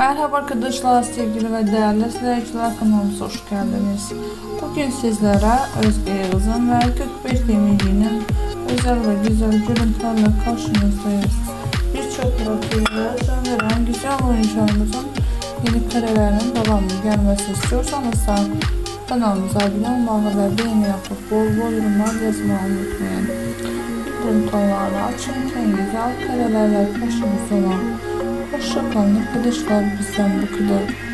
Merhaba arkadaşlar, sevgili ve değerli izleyiciler kanalımıza hoş geldiniz. Bugün sizlere Özge Yağız'ın ve Gökbek Demirci'nin özel ve güzel görüntülerle karşınızdayız. Birçok profillere can veren güzel oyuncularımızın yeni karelerinin devamlı gelmesi istiyorsanız da kanalımıza abone olmayı ve beğeni yapıp bol bol yorumlar yazmayı unutmayın. Bildirim tonlarını açın, en güzel karelerle karşınızda olan шоколадно подошла бы сам бы